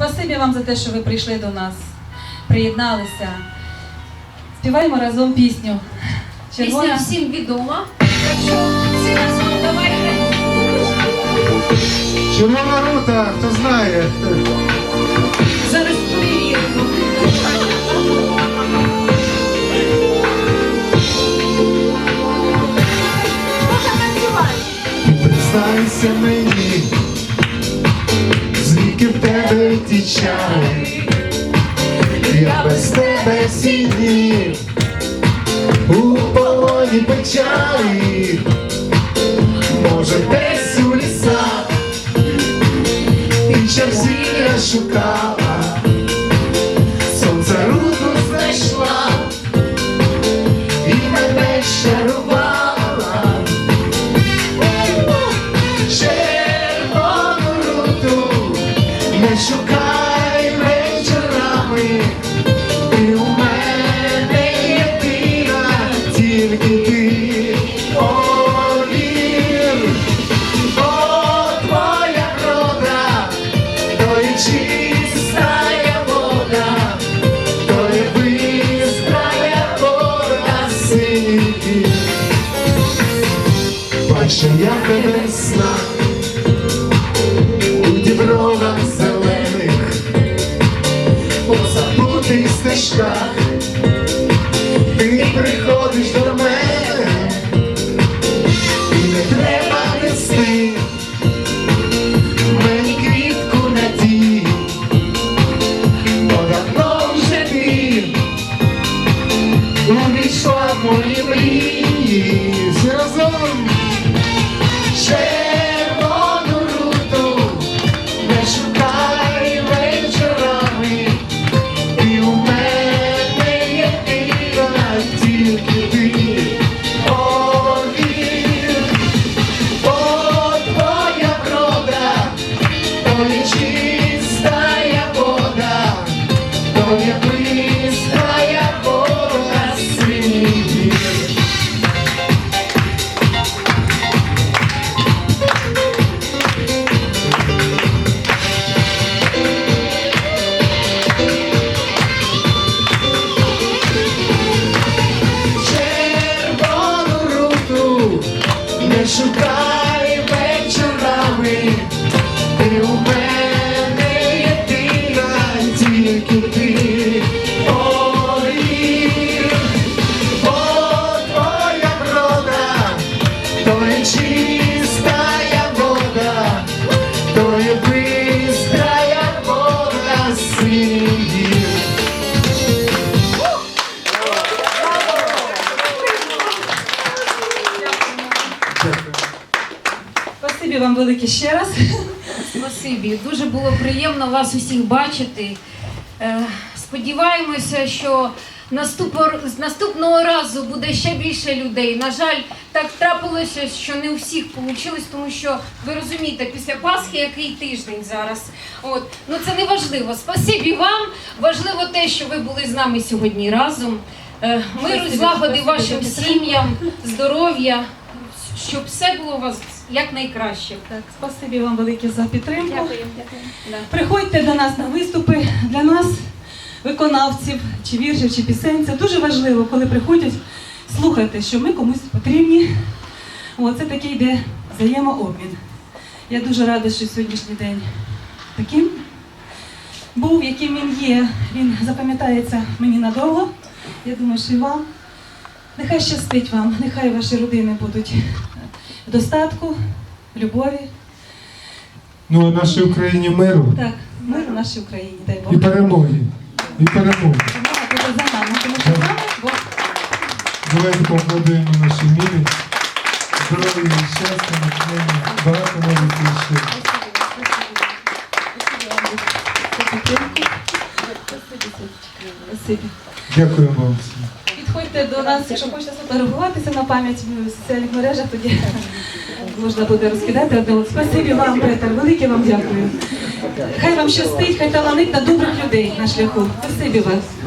Спасибі вам за те, що ви прийшли до нас, приєдналися. Співаємо разом пісню. Пісня всім відома. Всі разом давайте. Червона рута, хто знає. Звідки в тебе ті чари, я без тебе сидів у полоні печалі, може десь у лісах і черзі шукала, не шукай вечорами, ти у мене єдина, тільки ти повір, бо твоя врода, то чистая вода, то є бистрая вода синій. Бачу я тебе сна у стежках, ти приходиш до мене, і не треба нести мені квітку надій, бо давно вже ти увійшла в мої мрії шукай вечорами, ти у мене Спасибі вам велике ще раз. Спасибі. Дуже було приємно вас усіх бачити. Е, Сподіваємося, що з наступного разу буде ще більше людей. На жаль, так трапилося, що не у всіх вийшло, тому що ви розумієте, після Пасхи який тиждень зараз. От ну це не важливо. Спасибі вам. Важливо те, що ви були з нами сьогодні разом. Е, Миру, злагоди вашим сім'ям, здоров'я, щоб все було у вас якнайкраще. Так, спасибі вам велике за підтримку. дякую. Да. Приходьте до нас на виступи. Для нас, виконавців, чи віршів, чи пісень, це дуже важливо, коли приходять слухати, що ми комусь потрібні. О, це такий йде взаємообмін. Я дуже рада, що сьогоднішній день таким був, яким він є. Він запам'ятається мені надовго. Я думаю, що і вам. Нехай щастить вам, нехай ваші родини будуть достатку, любові. Ну, а нашій Україні миру Так, мир у нашій Україні, дай і перемоги. І перемоги. Перемога буде за нами, тому що з нами Бог. Давайте поаплодуємо нашій мірі. Здоров'я, щастя, натхнення, багато нових віршів. Спасибі. Дякуємо вам. Підходьте до нас, якщо хочете сфотографуватися на пам'ять в соціальних мережах, тоді можна буде розкидати одне. Спасибі вам, Петер, велике вам дякую. Хай вам щастить, хай таланить на добрих людей на шляху. Спасибі вас.